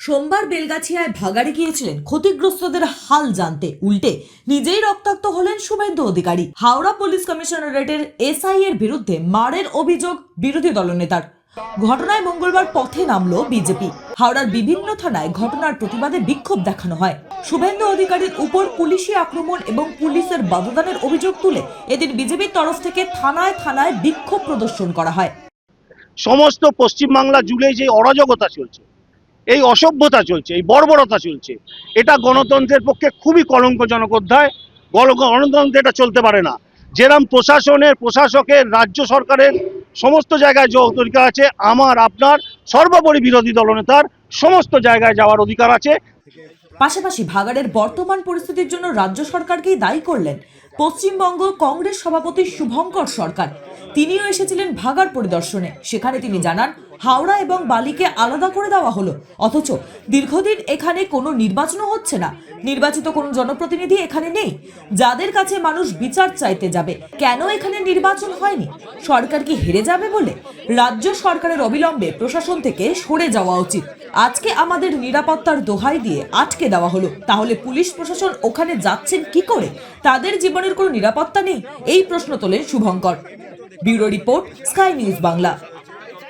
সোমবার বেলগাছিয়ায় ভাগাড়ে গিয়েছিলেন ক্ষতিগ্রস্তদের হাল জানতে। উল্টে নিজেই রক্তাক্ত হলেন শুভেন্দু অধিকারী। হাওড়া পুলিশ কমিশনারেটের এসআই এর বিরুদ্ধে মারের অভিযোগ বিরোধী দলনেতার। ঘটনায় মঙ্গলবার পথে নামলো বিজেপি। হাওড়ার বিভিন্ন থানায় ঘটনার প্রতিবাদে বিক্ষোভ দেখানো হয়। শুভেন্দু অধিকারীর উপর পুলিশি আক্রমণ এবং পুলিশের বাধদানের অভিযোগ তুলে এদিন বিজেপির তরফ থেকে থানায় থানায় বিক্ষোভ প্রদর্শন করা হয়। সমস্ত পশ্চিমবাংলা জুড়ে যে অরাজকতা চলছে এই অসভ্যতা চলছে, এই বর্বরতা চলছে। এটা গণতন্ত্রের পক্ষে খুবই কলঙ্কজনক অধ্যায়। গণ- গণতন্ত্রে এটা চলতে পারে না। যেরম প্রশাসনের, প্রশাসকের, রাজ্য সরকারের সমস্ত জায়গায় যে অধিকার আছে, আমার, আপনার, সর্বোপরি বিরোধী দলনেতার সমস্ত জায়গায় যাওয়ার অধিকার আছে। পাশাপাশি ভাগাড়ের বর্তমান পরিস্থিতির জন্য রাজ্য সরকারকেই দায়ী করলেন পশ্চিমবঙ্গ কংগ্রেস সভাপতি শুভঙ্কর সরকার। তিনিও এসেছিলেন ভাগাড় পরিদর্শনে। সেখানে তিনি জানান, হাওড়া এবং বালিকে আলাদা করে দেওয়া হলো। অথচ দীর্ঘদিন এখানে কোনো নির্বাচনও হচ্ছে না। নির্বাচিত কোনো জনপ্রতিনিধি এখানে নেই। যাদের কাছে মানুষ বিচার চাইতে যাবে, কেন এখানে নির্বাচন হয়নি? সরকার কি হেরে যাবে বলে? রাজ্য সরকারের অবিলম্বে প্রশাসন থেকে সরে যাওয়া উচিত। আজকে আমাদের নিরাপত্তার দোহাই দিয়ে আটকে দেওয়া হলো। তাহলে পুলিশ প্রশাসন ওখানে যাচ্ছেন কি করে? তাদের জীবনের কোনো নিরাপত্তা নেই? এই প্রশ্ন তোলেন Shubhankar. Bureau report sky news Bangla.